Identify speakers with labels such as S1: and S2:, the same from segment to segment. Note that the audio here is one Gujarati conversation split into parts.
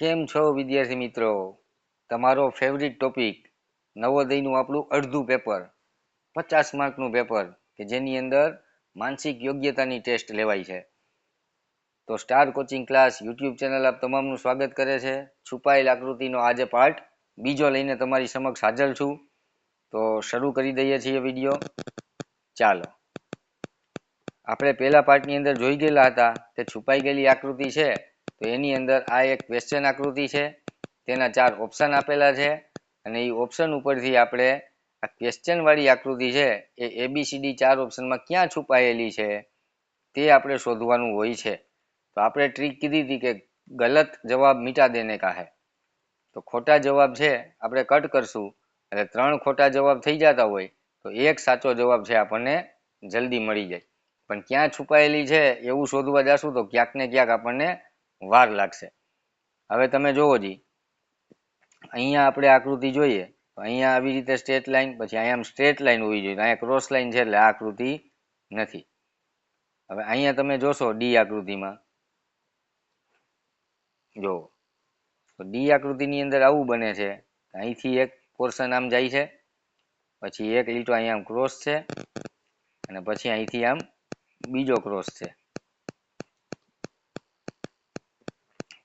S1: કેમ છો વિદ્યાર્થી મિત્રો? તમારો ફેવરિટ ટોપિક નવોદયનું આપણું અડધું પેપર પચાસ માર્કનું પેપર કે જેની અંદર માનસિક યોગ્યતાની ટેસ્ટ લેવાય છે. તો star coaching class YouTube channel આપ તમામનું સ્વાગત કરે છે. છુપાયેલ આકૃતિનો આજે પાર્ટ બીજો લઈને તમારી સમક્ષ હાજર છું. તો શરૂ કરી દઈએ છીએ વીડિયો. ચાલો. આપણે પહેલા પાર્ટની અંદર જોઈ ગયેલા હતા કે છુપાઈ ગયેલી આકૃતિ છે. તો એની અંદર આ એક ક્વેશ્ચન આકૃતિ છે. તેના ચાર ઓપ્શન આપેલા છે અને એ ઓપ્શન ઉપરથી આપણે આ ક્વેશ્ચન વાળી આકૃતિ છે એ એબીસીડી ચાર ઓપ્શનમાં ક્યાં છુપાયેલી છે તે આપણે શોધવાનું હોય છે. તો આપણે ટ્રીક કીધી હતી કે ગલત જવાબ મીટા દેને કા હે તો ખોટા જવાબ છે આપણે કટ કરશું. એટલે ત્રણ ખોટા જવાબ થઈ જતા હોય તો એક સાચો જવાબ છે આપણને જલ્દી મળી જાય. પણ ક્યાં છુપાયેલી છે એવું શોધવા જશું તો ક્યાંક ને ક્યાંક આપણને વાર લાગશે. હવે તમે જોવો જી. અહીંયા આપણે આકૃતિ જોઈએ. તો અહીંયા આવી રીતે સ્ટ્રેટ લાઈન પછી અહીંયા આમ સ્ટ્રેટ લાઈન હોવી જોઈએ. અહીંયા ક્રોસ લાઈન છે એટલે આ આકૃતિ નથી. હવે અહીંયા તમે જોશો ડી આકૃતિમાં. જો તો ડી આકૃતિની અંદર આવું બને છે. અહીંથી એક પોર્શન આમ જાય છે. પછી એક લીટો અહીંયા આમ ક્રોસ છે. અને પછી અહીંથી આમ બીજો ક્રોસ છે.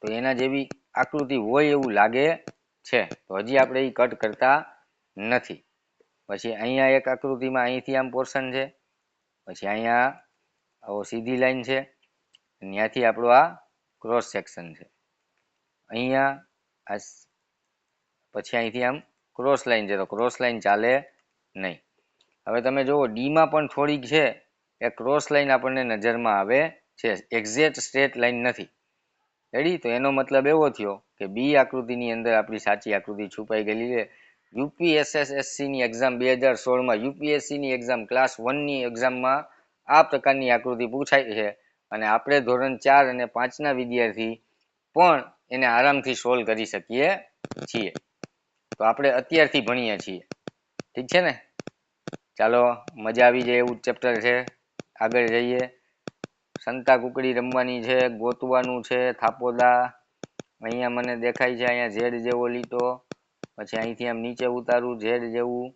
S1: તો એના જેવી આકૃતિ હોય એવું લાગે છે. તો હજી આપણે એ કટ કરતા નથી. પછી અહીંયા એક આકૃતિમાં અહીંથી આમ પોર્શન છે. પછી અહીંયા આવો સીધી લાઈન છે. ત્યાંથી આપણો આ ક્રોસ સેક્શન છે. અહીંયા આ પછી અહીંથી આમ ક્રોસ લાઈન છે. તો ક્રોસ લાઈન ચાલે નહીં. હવે તમે જુઓ ડીમાં પણ થોડીક છે. એ ક્રોસ લાઈન આપણને નજરમાં આવે છે. એક્ઝેક્ટ સ્ટ્રેટ લાઈન નથી. રેડી? તો એનો મતલબ એવો થયો કે બી આકૃતિની અંદર આપણી સાચી આકૃતિ છુપાઈ ગયેલી છે. યુપીએસએસએસસી ની એક્ઝામ બે હજાર સોળમાં યુપીએસસી ની એક્ઝામ ક્લાસ વનની એક્ઝામમાં આ પ્રકારની આકૃતિ પૂછાય છે અને આપણે ધોરણ ચાર અને પાંચના વિદ્યાર્થી પણ એને આરામથી સોલ્વ કરી શકીએ છીએ. તો આપણે અત્યારથી ભણીએ છીએ. ઠીક છે ને? ચાલો, મજા આવી જાય એવું ચેપ્ટર છે. આગળ જઈએ. સંતા કુકડી રમવાની છે, ગોતવાનું છે, થાપોદા. અહીંયા મને દેખાય છે અહીંયા ઝેડ જેવો લીટો, પછી અહીંથી આમ નીચે ઉતારું, ઝેડ જેવું.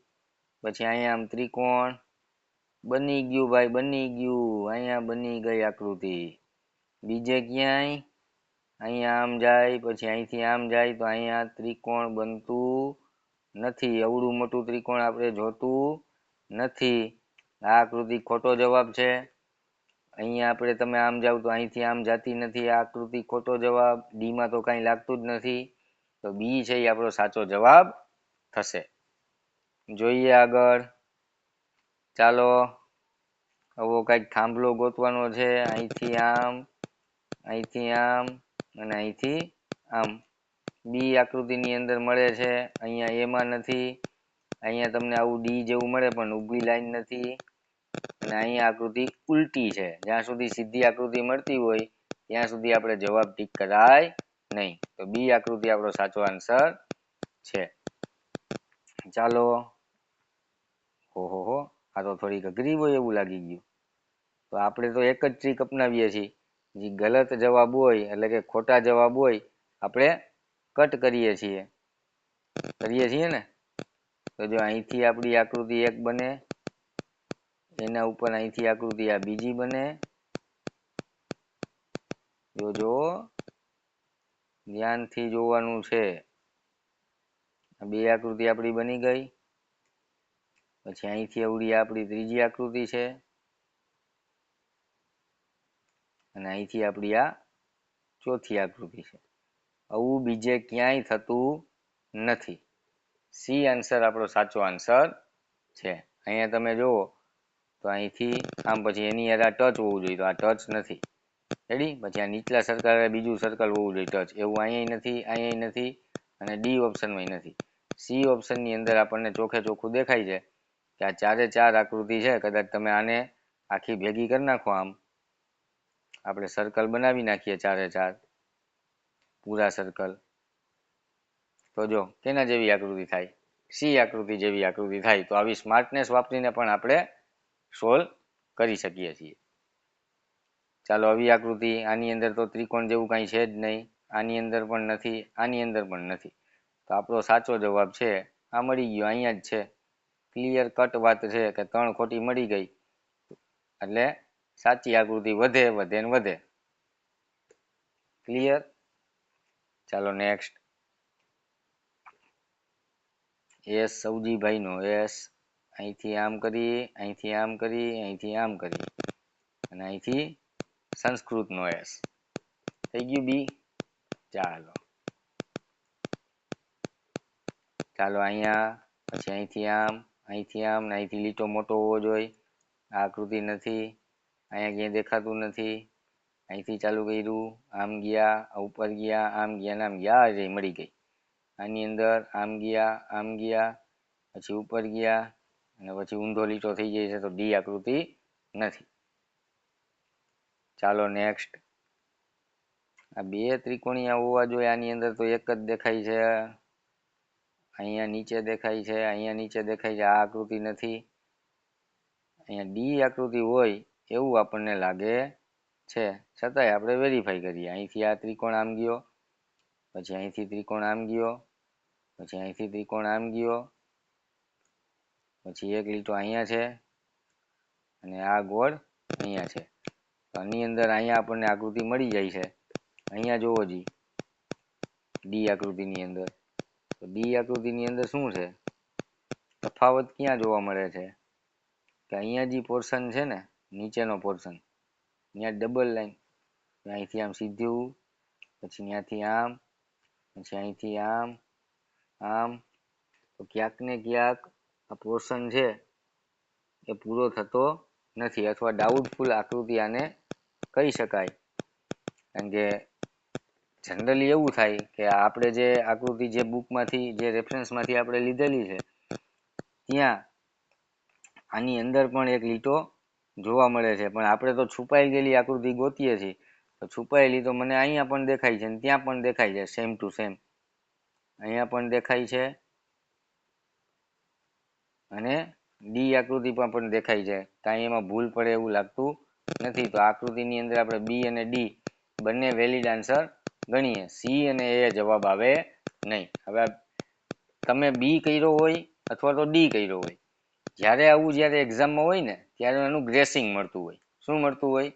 S1: પછી અહીંયા આમ ત્રિકોણ. બની ગયું ભાઈ, બની ગયું. અહીંયા બની ગઈ આકૃતિ. બીજે ક્યાંય? અહીંયા આમ જાય, પછી અહીંથી આમ જાય તો અહીંયા ત્રિકોણ બનતું નથી. અવડું મોટું ત્રિકોણ આપણે જોતું નથી. આ આકૃતિ ખોટો જવાબ છે. અહીંયા આપણે તમે આમ જાવ તો અહીંથી આમ જાતી નથી, આ આકૃતિ ખોટો જવાબ, ડીમાં તો કાંઈ લાગતું જ નથી. તો બી છે એ આપણો સાચો જવાબ થશે. જોઈએ આગળ. ચાલો, આવો કંઈક થાંભલો ગોતવાનો છે. અહીંથી આમ અહીંથી આમ અને અહીંથી આમ. બી આકૃતિની અંદર મળે છે. અહીંયા એમાં નથી. અહીંયા તમને આવું ડી જેવું મળે પણ ઊભી લાઈન નથી. અને અહીંયા આકૃતિ ઉલટી છે. જ્યાં સુધી સીધી આકૃતિ મળતી હોય, ત્યાં સુધી આપણે જવાબ ટીક કરાય નહીં. તો બી આકૃતિ આપણો સાચો આન્સર છે. ચાલો. હો હો હો આ તો થોડીક અઘરી હોય એવું લાગી ગયું. તો આપણે તો એક જ ટ્રીક અપનાવીએ છીએ. જે ગલત જવાબ હોય, એટલે કે ખોટા જવાબ હોય, આપણે કટ કરીએ છીએ. કરીએ છીએ ને? તો જો અહીંથી આપણી આકૃતિ એક બને એના ઉપર અહીંથી આકૃતિ આ બીજી બને. જોજો ધ્યાનથી જોવાનું છે. બે આકૃતિ આપણી બની ગઈ. પછી અહીંથી અવડી આપણી ત્રીજી આકૃતિ છે. અને અહીંથી આપણી આ ચોથી આકૃતિ છે. આવું બીજે ક્યાંય થતું નથી. સી આન્સર આપણો સાચો આન્સર છે. અહીંયા તમે જુઓ તો અહીંથી આમ પછી એની યાર આ ટચ હોવું જોઈએ, તો આ ટચ નથી. રેડી પછી આ નીચલા સર્કલ બીજું સર્કલ હોવું જોઈએ ટચ એવું અહીંયા નથી અહીંયા નથી અને ડી ઓપ્શનમાં નથી. સી ઓપ્શનની અંદર આપણને ચોખે ચોખ્ખું દેખાય છે કે આ ચારે ચાર આકૃતિ છે, કદાચ તમે આને આખી ભેગી કરી નાખો આમ. આપણે સર્કલ બનાવી નાખીએ ચારે ચાર, પૂરા સર્કલ તો જો, કેના જેવી આકૃતિ થાય? સી આકૃતિ જેવી આકૃતિ થાય. તો આવી સ્માર્ટનેસ વાપરીને પણ આપણે સોલ્વ કરી શકીએ છીએ. ચાલો, આવી આકૃતિ આની અંદર તો ત્રિકોણ જેવું કાંઈ છે જ નહીં. આની અંદર પણ નથી, આની અંદર પણ નથી. તો આપણો સાચો જવાબ છે, આ મળી ગયો, અહીંયા જ છે. ક્લિયર કટ વાત છે કે ત્રણ ખોટી મળી ગઈ. એટલે સાચી આકૃતિ વધે વધે ને વધે. ક્લિયર ચાલો નેક્સ્ટ એસ સૌજીભાઈનો એસ અહીંથી આમ કરી, અહીંથી આમ કરી, અહીંથી આમ કરી. અને અહીંથી સંસ્કૃતનો એસ. થઈ ગયું બી. ચાલો. ચાલો અહીંયા, પછી અહીંથી આમ અહીંથી આમ, ને અહીંથી લીટો મોટો હોવો જોઈએ. આકૃતિ નથી. અહીંયા ક્યાંય દેખાતું નથી. અહીંથી ચાલુ કર્યું, આમ ગયા ઉપર ગયા, આમ ગયા ને આમ ગયા. આ મળી ગઈ. આની અંદર આમ ગયા આમ ગયા, પછી ઉપર ગયા અને પછી ઊંધો લીટો થઈ જાય છે તો ડી આકૃતિ નથી. ચાલો નેક્સ્ટ આ બે ત્રિકોણીયા હોવા જોઈએ, આની અંદર તો એક જ દેખાય છે. અહીંયા નીચે દેખાય છે, અહીંયા નીચે દેખાય છે, આ આકૃતિ નથી. અહીંયા ડી આકૃતિ હોય એવું આપણને લાગે છે. છતાંય આપણે વેરીફાઈ કરીએ. અહીંથી આ ત્રિકોણ આમ ગયો, પછી અહીંથી ત્રિકોણ આમ ગયો, પછી અહીંથી ત્રિકોણ આમ ગયો પછી એક લીટો અહીંયા છે અને આ ગોળ અહીંયા છે. આની અંદર અહીંયા આપણને આકૃતિ મળી જાય છે. અહીંયા જોવો જી. ડી આકૃતિની અંદર. તો ડી આકૃતિની અંદર શું છે? તફાવત ક્યાં જોવા મળે છે? કે અહીંયા જે પોર્શન છે ને, નીચેનો પોર્શન અહીંયા ડબલ લાઈન અહીંથી આમ સીધું, પછી ત્યાંથી આમ, પછી અહીંથી આમ આમ. તો ક્યાંક ને ક્યાંક આ પોર્શન છે એ પૂરો થતો નથી અથવા ડાઉટફુલ આકૃતિ આને કહી શકાય. કારણ કે જનરલી એવું થાય કે આપણે જે આકૃતિ જે બુકમાંથી જે રેફરન્સમાંથી આપણે લીધેલી છે, ત્યાં આની અંદર પણ એક લીટો જોવા મળે છે. પણ આપણે તો છુપાઈ ગયેલી આકૃતિ ગોતીએ છીએ. તો છુપાયેલી તો મને અહીંયા પણ દેખાય છે અને ત્યાં પણ દેખાય છે સેમ ટુ સેમ અહીંયા પણ દેખાય છે. અને ડી આકૃતિમાં પણ દેખાય છે. કાંઈ એમાં ભૂલ પડે એવું લાગતું નથી. તો આકૃતિની અંદર આપણે બી અને ડી બંને વેલિડ આન્સર ગણીએ. સી અને એ જવાબ આવે નહીં. હવે તમે બી કર્યો હોય અથવા તો ડી કર્યો હોય. જ્યારે આવું જ્યારે એક્ઝામમાં હોય ને, ત્યારે એનું ગ્રેસિંગ મળતું હોય. શું મળતું હોય?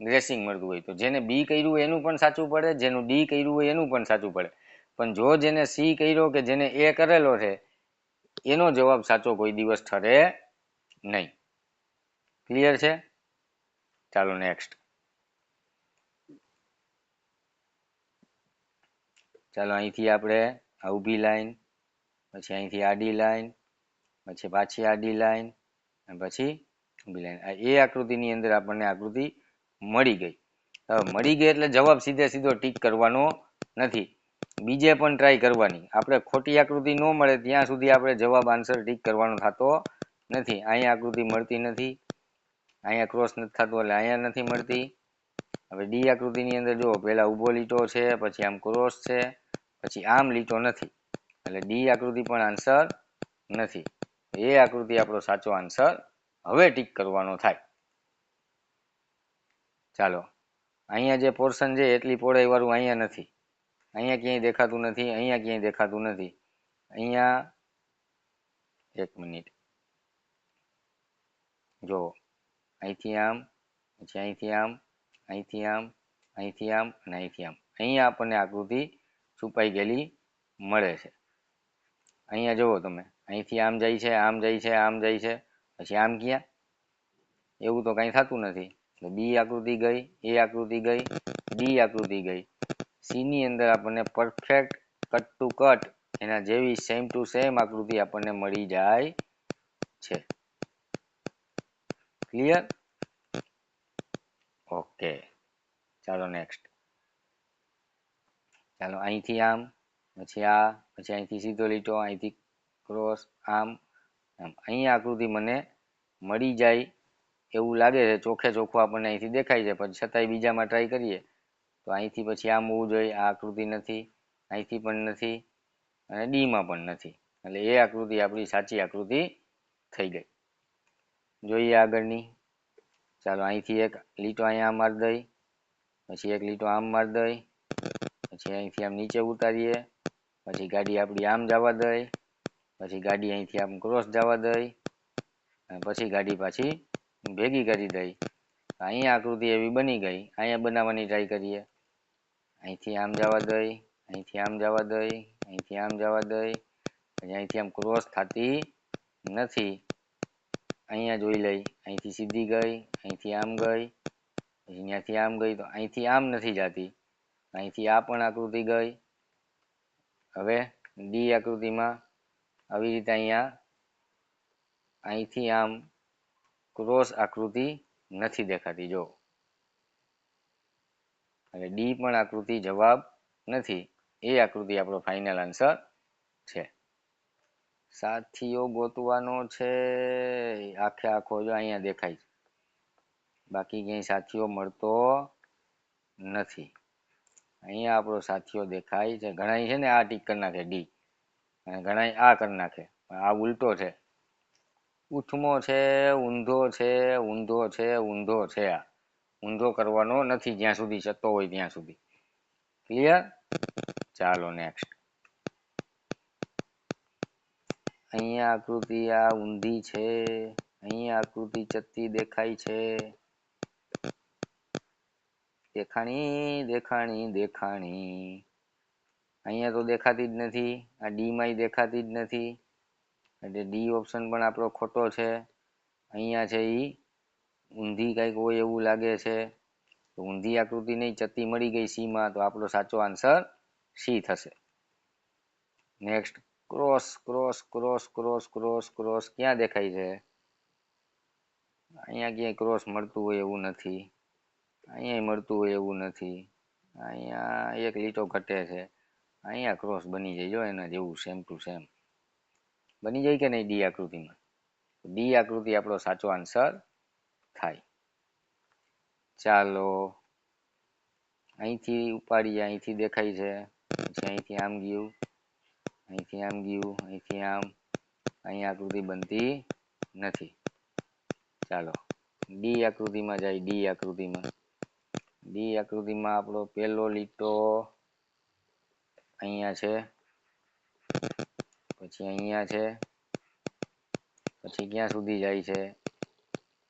S1: ગ્રેસિંગ મળતું હોય. તો જેને બી કર્યું હોય એનું પણ સાચું પડે, જેનું ડી કર્યું હોય એનું પણ સાચું પડે. પણ જો જેને સી કર્યો કે જેને એ કરેલો છે એનો જવાબ સાચો કોઈ દિવસ ઠરે નહીં. ક્લિયર છે? ચાલો નેક્સ્ટ ચાલો અહીંથી આપણે આ ઊભી લાઈન, પછી અહીંથી આડી લાઈન, પછી પાછી આડી લાઈન, અને પછી ઊભી લાઈન. એ આકૃતિની અંદર આપણને આકૃતિ મળી ગઈ. હવે મળી ગઈ એટલે જવાબ સીધે સીધો ટીક કરવાનો નથી. બીજે પણ ટ્રાય કરવાની. આપણે ખોટી આકૃતિ ન મળે ત્યાં સુધી આપણે જવાબ આન્સર ટીક કરવાનો થતો નથી. અહીંયા આકૃતિ મળતી નથી. અહીંયા ક્રોસ નથી થતો એટલે અહીંયા નથી મળતી. હવે ડી આકૃતિની અંદર જો પહેલાં ઊભો લીટો છે, પછી આમ ક્રોસ છે, પછી આમ લીટો નથી. એટલે ડી આકૃતિ પણ આન્સર નથી. એ આકૃતિ આપણો સાચો આન્સર હવે ટીક કરવાનો થાય. ચાલો. અહીંયા જે પોર્શન છે, એટલી પહોળાઈ વાળું અહીંયા નથી. અહીંયા ક્યાંય દેખાતું નથી, અહીંયા ક્યાંય દેખાતું નથી. અહીંયા એક મિનિટ. જો અહીંથી આમ, પછી અહીંથી આમ અહીંથી આમ અહીંથી આમ અને અહીંથી આમ. અહીંયા આપણને આકૃતિ છુપાઈ ગયેલી મળે છે. અહીંયા જુઓ તમે. અહીંથી આમ જાય છે, આમ જાય છે, આમ જાય છે. પછી આમ ક્યાં? એવું તો કાંઈ થતું નથી. એટલે બી આકૃતિ ગઈ, એ આકૃતિ ગઈ ડી આકૃતિ ગઈ. સી ની અંદર આપણને પરફેક્ટ કટ ટુ કટ એના જેવી સેમ ટુ સેમ આકૃતિ આપણને મળી જાય છે. ક્લિયર ઓકે ચાલો નેક્સ્ટ ચાલો અહીંથી આમ, પછી આ, પછી અહીંથી સીધો લીટો, અહીંથી ક્રોસ આમ આમ. અહીંયા આકૃતિ મને મળી જાય એવું લાગે છે. ચોખે ચોખ્ખું આપણને અહીંથી દેખાય છે. પણ છતાંય બીજામાં ટ્રાય કરીએ. તો અહીંથી પછી આમ હોવું જોઈએ આ આકૃતિ નથી, અહીંથી પણ નથી અને ડીમાં પણ નથી. એટલે એ આકૃતિ આપણી સાચી આકૃતિ થઈ ગઈ. જોઈએ આગળની. ચાલો અહીંથી એક લીટો અહીંયા મારી દઈ, પછી એક લીટો આમ મારી દઈ, પછી અહીંથી આમ નીચે ઉતારીએ, પછી ગાડી આપણી આમ જવા દઈ, પછી ગાડી અહીંથી આમ ક્રોસ જવા દઈ, અને પછી ગાડી પાછી ભેગી કરી દઈ. અહીંયા આકૃતિ એવી બની ગઈ. અહીંયા બનાવવાની ટ્રાય કરીએ. અહીંથી આમ જવા દઈ, અહીંથી આમ જવા દઈ, અહીંથી આમ જવા દઈ, પછી અહીંથી આમ ક્રોસ થતી નથી. અહીંયા જોઈ લઈ, અહીંથી સીધી ગઈ, અહીંથી આમ ગઈ, પછી અહીંયાથી આમ ગઈ, તો અહીંથી આમ નથી જતી. અહીંથી આ પણ આકૃતિ ગઈ. હવે ડી આકૃતિમાં આવી રીતે અહીંયા અહીંથી આમ ક્રોસ આકૃતિ નથી દેખાતી. જો એટલે ડી પણ આકૃતિ જવાબ નથી. એ આકૃતિ આપણો ફાઇનલ આન્સર છે. સાથીઓ, ગોતવાનો છે. આખે આખો જો અહીંયા દેખાય છે. બાકી ક્યાંય સાથીઓ મળતો નથી. અહીંયા આપણો સાથીઓ દેખાય છે. ઘણા છે ને આ ટીક કરી નાખે ડી અને ઘણા આ કરી નાખે. આ ઉલટો છે. ઉઠમો છે, ઊંધો છે ઊંધો છે ઊંધો છે આ. ઊંધો કરવાનો નથી, જ્યાં સુધી જતો હોય ત્યાં સુધી. ક્લિયર ચાલો નેક્સ્ટ અહીંયા આકૃતિ આ ઊંધી છે, અહીંયા આકૃતિ ચત્તી દેખાય છે. દેખાણી દેખાણી દેખાણી. અહીંયા તો દેખાતી જ નથી, આ ડી માં દેખાતી જ નથી. એટલે ડી ઓપ્શન પણ આપણો ખોટો છે. અહીંયા છે એ ઊંધી કંઈક હોય એવું લાગે છે, તો ઊંધી આકૃતિ નહીં, ચત્તી મળી ગઈ સી માં તો આપણો સાચો આન્સર સી થશે. Next cross cross cross cross cross cross ક્યાં દેખાય છે? અહીંયા ક્યાંય ક્રોસ મળતું હોય એવું નથી. અહીંયા મળતું હોય એવું નથી. અહીંયા એક લીટો ઘટે છે. અહીંયા ક્રોસ બની જાય, જો એના જેવું સેમ ટુ સેમ બની જાય કે નહીં ડી આકૃતિમાં? ડી આકૃતિ આપણો સાચો આન્સર થાય. ચાલો, અહીંથી ઉપાડીએ અહીંથી દેખાય છે. પછી અહીંથી આમ ગયું, અહીંથી આમ ગયું, અહીંથી આમ, અહીં આકૃતિ બનતી નથી. ચાલો, ડી આકૃતિમાં જાય, ડી આકૃતિમાં. ડી આકૃતિમાં આપણો પહેલો લીટો અહીંયા છે. પછી અહીંયા છે. પછી ક્યાં સુધી જાય છે?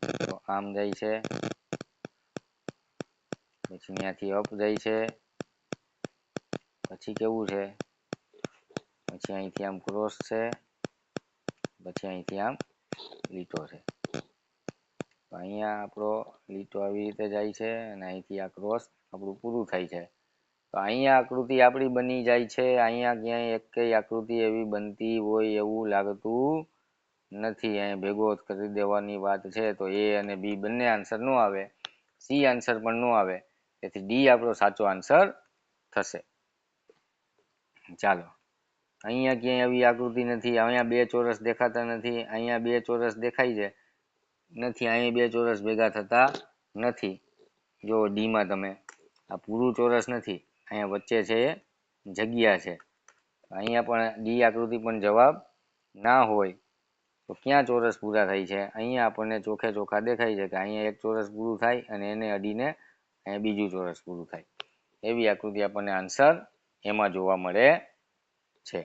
S1: તો આમ જાય છે. પછી ત્યાંથી અપ જાય છે. પછી કેવું છે? પછી અહીંથી આમ ક્રોસ છે. પછી અહીંથી આમ લીટો છે. અહીંયા આપણો લીટો આવી રીતે જાય છે અને અહીંથી આ ક્રોસ આપણું પૂરું થાય છે. તો અહીંયા આકૃતિ આપણી બની જાય છે. અહીંયા ક્યાંય એક આકૃતિ એવી બનતી હોય એવું લાગતું નથી અહીંયા ભેગો કરી દેવાની વાત છે, તો એ અને બી બંને આન્સર નો આવે. સી આન્સર પણ નો આવે. તેથી ડી આપણો સાચો આન્સર થશે. ચાલો. અહીંયા ક્યાંય આવી આકૃતિ નથી, અહીંયા બે ચોરસ દેખાતા નથી, અહીંયા બે ચોરસ દેખાય છે. નથી અહીંયા બે ચોરસ ભેગા થતા નથી. જો ડી માં તમે, આ પૂરું ચોરસ નથી, અહીંયા વચ્ચે છે જગ્યા છે. અહીંયા પણ ડી આકૃતિ પણ જવાબ ના હોય. તો ક્યાં ચોરસ પૂરા થાય છે? અહીંયા આપણને ચોખે ચોખા દેખાય છે કે અહીંયા એક ચોરસ પૂરું થાય અને એને અડીને અહીંયા બીજું ચોરસ પૂરું થાય. એવી આકૃતિ આપણને આન્સર એમાં જોવા મળે છે.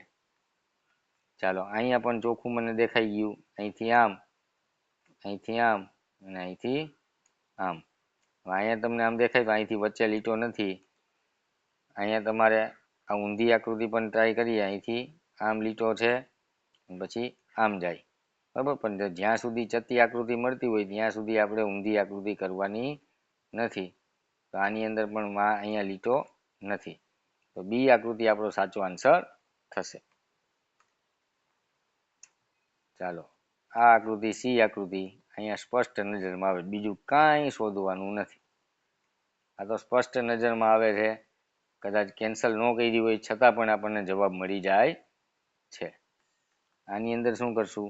S1: ચાલો, અહીંયા પણ ચોખ્ખું મને દેખાઈ ગયું. અહીંથી આમ અહીંથી આમ અને અહીંથી આમ. અહીંયા તમને આમ દેખાય તો અહીંથી વચ્ચે લીટો નથી. અહીંયા તમારે આ ઊંધી આકૃતિ પણ ટ્રાય કરીએ. અહીંથી આમ લીટો છે, પછી આમ જાય. બરાબર પણ જ્યાં સુધી ચત્તી આકૃતિ મળતી હોય, ત્યાં સુધી આપણે ઊંધી આકૃતિ કરવાની નથી. તો આની અંદર પણ માં અહીંયા લીટો નથી. તો બી આકૃતિ આપણો સાચો આન્સર થશે. ચાલો, આ આકૃતિ સી આકૃતિ અહીંયા સ્પષ્ટ નજરમાં આવે. બીજું કાંઈ શોધવાનું નથી. આ તો સ્પષ્ટ નજરમાં આવે છે. કદાચ કેન્સલ ન કરી હોય, છતાં પણ આપણને જવાબ મળી જાય છે. આની અંદર શું કરશું?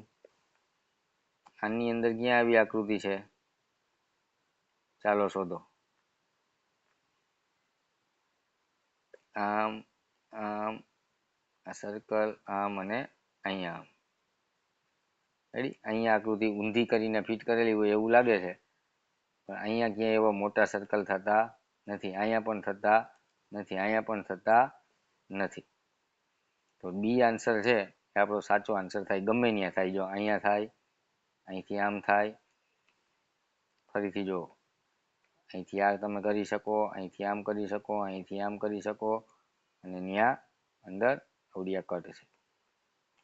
S1: આની અંદર ક્યાં આવી આકૃતિ છે? ચાલો શોધો. આમ આમ સર્કલ આમ અને અહીંયા આમ. રેડી અહીંયા આકૃતિ ઊંધી કરીને ફિટ કરેલી હોય એવું લાગે છે. પણ અહીંયા ક્યાંય એવા મોટા સર્કલ થતા નથી. અહીંયા પણ થતા નથી. અહીંયા પણ થતા નથી. તો બી આન્સર છે. આપણો સાચો આન્સર થાય ગમે ત્યાં થાય. જો અહીંયા થાય અહીંથી આમ થાય. ફરીથી જો અહીંથી આ તમે કરી શકો, અહીંથી આમ કરી શકો, અહીંથી આમ કરી શકો. અને ત્યાં અંદર અવડિયા કટ છે.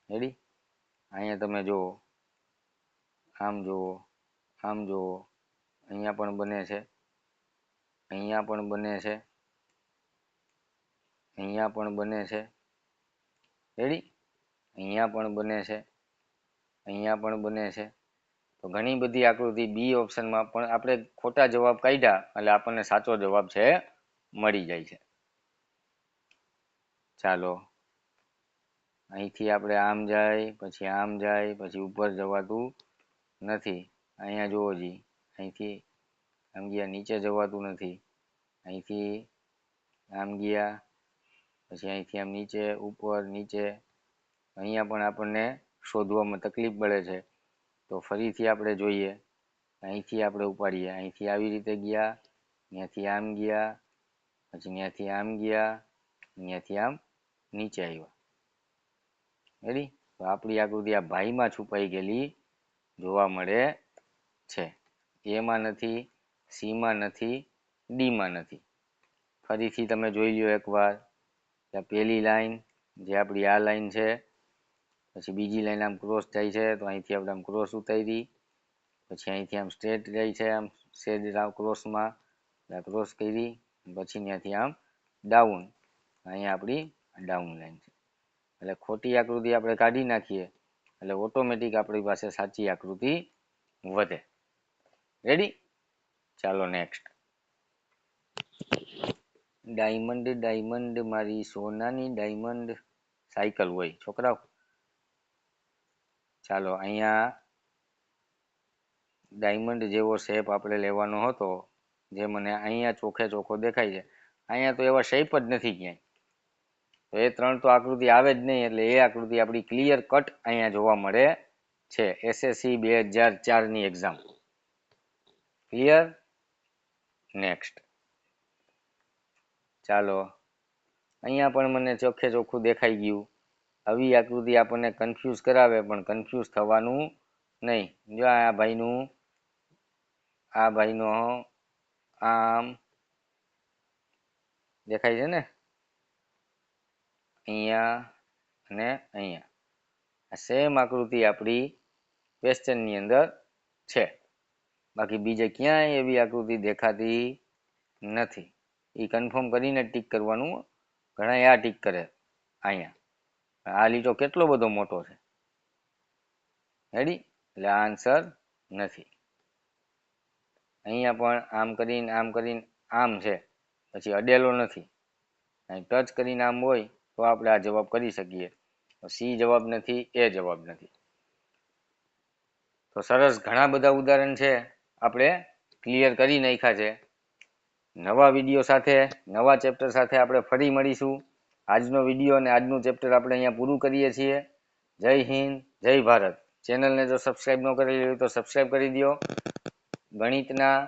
S1: રેડી અહીંયા તમે જુઓ. આમ જુઓ આમ જુઓ. અહીંયા પણ બને છે. અહીંયા પણ બને છે. અહીંયા પણ બને છે. રેડી અહીંયા પણ બને છે. અહીંયા પણ બને છે. તો ઘણી બધી આકૃતિ બી ઓપ્શનમાં પણ આપણે ખોટા જવાબ કાઢ્યા એટલે આપણને સાચો જવાબ છે, મળી જાય છે. ચાલો. અહીંથી આપણે આમ જાય, પછી આમ જાય, પછી ઉપર જવાતું નથી. અહીંયા જુઓ જી. અહીંથી આમ ગયા, નીચે જવાતું નથી. અહીંથી આમ ગયા, પછી અહીંથી આમ નીચે, ઉપર, નીચે. અહીંયા પણ આપણને શોધવામાં તકલીફ પડે છે. તો ફરીથી આપણે જોઈએ. અહીંથી આપણે ઉપાડીએ. અહીંથી આવી રીતે ગયા. ત્યાંથી આમ ગયા. પછી ત્યાંથી આમ ગયા. ત્યાંથી આમ નીચે આવ્યા. રેડી તો આપણી આકૃતિ આ ભાઈમાં છુપાઈ ગયેલી જોવા મળે છે. એમાં નથી, સીમાં નથી, ડીમાં નથી. ફરીથી તમે જોઈ લ્યો એકવાર. પહેલી લાઈન, જે આપણી આ લાઈન છે પછી બીજી લાઈન આમ ક્રોસ થઈ છે, તો અહીંથી આપણે આમ ક્રોસ ઉતારી. પછી અહીંથી આમ સ્ટ્રેટ જાય છે આમ સેજ ક્રોસમાં ક્રોસ કરી, પછી ત્યાંથી આમ ડાઉન અહીંયા આપણી ડાઉન લાઈન છે. એટલે ખોટી આકૃતિ આપણે કાઢી નાખીએ, એટલે ઓટોમેટિક આપણી પાસે સાચી આકૃતિ વધે. રેડી ચાલો નેક્સ્ટ ડાયમંડ ડાયમંડ મારી સોનાની ડાયમંડ સાયકલ હોય. છોકરાઓ ચાલો, અહીંયા ડાયમંડ જેવો શેપ આપણે લેવાનો હતો, જે મને અહીંયા ચોખે ચોખ્ખો દેખાય છે. અહીંયા તો એવા શેપ જ નથી ક્યાંય. તો એ ત્રણ તો આકૃતિ આવે જ નહીં, એટલે એ આકૃતિ આપણી ક્લિયર કટ અહીંયા જોવા મળે છે. એસએસસી બે હજાર ચારની એક્ઝામ ક્લિયર નેક્સ્ટ ચાલો. અહીંયા પણ મને ચોખ્ખે ચોખ્ખું દેખાઈ ગયું. આવી આકૃતિ આપણને કન્ફ્યુઝ કરાવે, પણ કન્ફ્યુઝ થવાનું નહીં. જો આ ભાઈનું, આ ભાઈનો આમ દેખાય છે ને? અહીંયા અને અહીંયા. આ સેમ આકૃતિ આપણી ક્વેશ્ચનની અંદર છે. બાકી બીજે ક્યાંય એવી આકૃતિ દેખાતી નથી. એ કન્ફર્મ કરીને ટીક કરવાનું ઘણા આ ટીક કરે અહીંયા. આ લીટો કેટલો બધો મોટો છે. રેડી એટલે આન્સર નથી. અહીંયા પણ આમ કરીને આમ કરીને, આમ છે. પછી અડેલો નથી. અહીં ટચ કરીને આમ હોય તો આપણે આ જવાબ કરી શકીએ. સી જવાબ નથી એ જવાબ નથી. તો સરસ ઘણા બધા ઉદાહરણ છે. આપણે ક્લિયર કરી નાખ્યા છે. નવા વીડિયો સાથે, નવા ચેપ્ટર સાથે આપણે ફરી મળીશું. આજનો વીડિયો અને આજનું ચેપ્ટર આપણે અહીંયા પૂરું કરીએ છીએ. જય હિન્દ, જય ભારત. ચેનલને જો સબસ્ક્રાઈબ ન કરેલી હોય તો સબસ્ક્રાઈબ કરી દો. ગણિતના,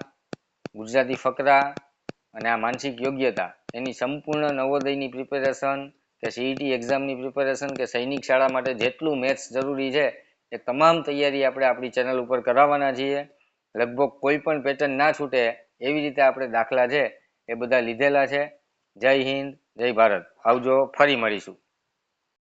S1: ગુજરાતી ફકરા અને આ માનસિક યોગ્યતા. એની સંપૂર્ણ નવોદયની પ્રિપેરેશન કે સીઈટી એક્ઝામની પ્રિપેરેશન કે સૈનિક શાળા માટે જેટલું મેથ્સ જરૂરી છે, એ તમામ તૈયારી આપણે આપણી ચેનલ ઉપર કરાવવાના છીએ. લગભગ કોઈ પણ પેટર્ન ના છૂટે એવી રીતે આપણે દાખલા છે એ બધા લીધેલા છે. જય હિન્દ, જય ભારત. આવજો ફરી મળીશું.